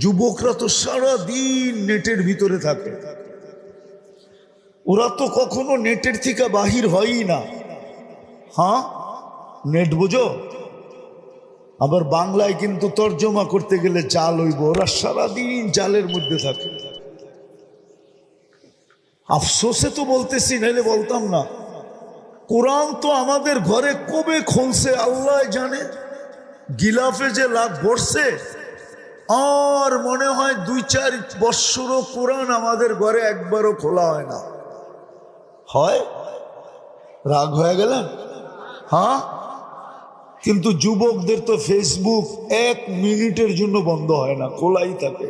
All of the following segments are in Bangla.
যুবকরা তো সারাদিন নেটের ভিতরে থাকে। ওরা তো কখনো নেটের থেকে বাহির হয়ই না। হ্যাঁ নেট বোঝো? আবার বাংলায় কিন্তু তর্জমা করতে গেলে জাল হইব। ওরা সারাদিন জালের মধ্যে থাকে। আফসোসে তো বলতেছি নাহলে বলতাম না। কোরআন তো আমাদের ঘরে কবে খুলছে, আল্লাহ জানে। গিলাফে যে লাভ বসছে আর মনে হয় দুই চার বৎসরও কোরআন আমাদের ঘরে একবারও খোলা হয় না। হয়? রাগ হয়ে গেলেন? হ্যাঁ? কিন্তু যুবকদের তো ফেসবুক এক মিনিটের জন্য বন্ধ হয় না, খোলাই থাকে।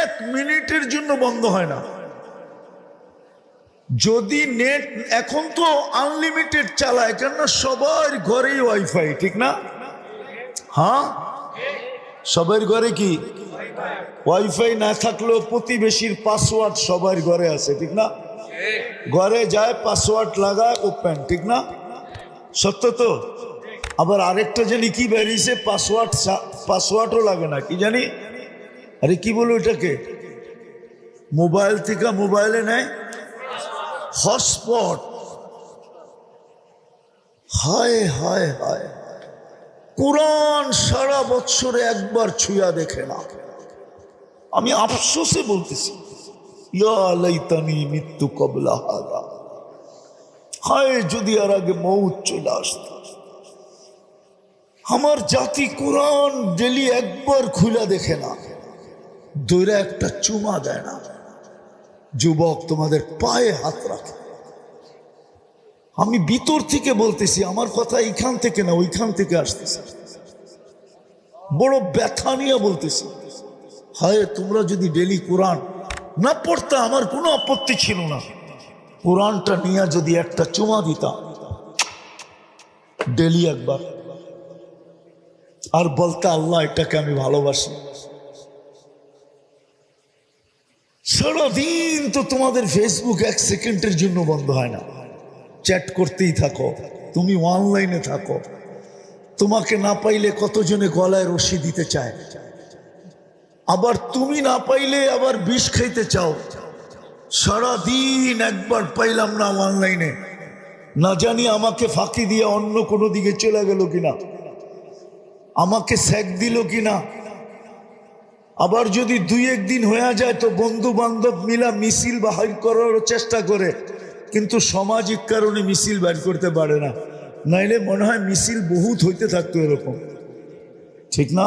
এক মিনিটের জন্য বন্ধ হয় না। যদি নেট এখন তো আনলিমিটেড চালায়, কেননা সবার ঘরেই ওয়াইফাই ঠিক না? হ্যাঁ? সবার ঘরে কি? ওয়াইফাই না থাকলেও প্রতিবেশীর পাসওয়ার্ড সবার ঘরে আছে, ঠিক না? ঘরে যায় পাসওয়ার্ড লাগায় ওপেন ঠিক না? সত্য তো? আবার আরেকটা জানি কি বেরিয়েছে পাসওয়ার্ড পাসওয়ার্ডও লাগে না, কি জানি? আরে কি বলো এটাকে? মোবাইল থেকে মোবাইলে নেয়। হটস্পট। হায় হায় হায়। কোরআন সারা বছরে একবার ছুঁয়া দেখে না। আমি আফসোসে বলতেছি, ইয়া লাইতানি মৃত্যু কবলা হাদা। হায়, যদি আর আগে মৌত চলে আসত। আমার জাতি কোরআন ডেলি একবার খুলে দেখে না। দৈরা একটা চুমা দেয় না। যুবক তোমাদের পায়ে হাত রাখে। আমি ভিতর থেকে বলতেছি, আমার কথা এইখান থেকে না, ওইখান থেকে আসতেছে। বড় ব্যথা নিয়ে বলতেছি, হায়, তোমরা যদি ডেলি কোরআন না পড়তা, আমার কোনো আপত্তি ছিল না। কোরআনটা নিয়ে যদি একটা চুমা দিতাম ডেলি একবার। আর বলতে, আল্লাহ, এটাকে আমি ভালোবাসি। সারাদিন তো তোমাদের ফেসবুক এক সেকেন্ডের জন্য বন্ধ হয় না। চ্যাট করতেই থাকো, তুমি অনলাইনে থাকো। তোমাকে না পাইলে কতজনে গলায় রশি দিতে চায়? আবার তুমি না পাইলে আবার বিষ খাইতে চাও। সারাদিন একবার পাইলাম না অনলাইনে। না জানি আমাকে ফাঁকি দিয়ে অন্য কোনো দিকে চলে গেল কিনা। আমাকে স্যাক দিল কিনা। আবার যদি দুই একদিন হয়ে যায় তো বন্ধু বান্ধব মিলা মিছিল বাহির করার চেষ্টা করে কিন্তু সামাজিক কারণে মিছিল বাইর করতে পারে না। নাইলে মনে হয় মিছিল বহুত হইতে থাকতো এরকম। ঠিক না?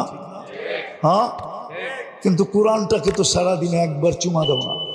হ্যাঁ? কিন্তু কোরআনটাকে তো সারাদিনে একবার চুমা দেওয়া না।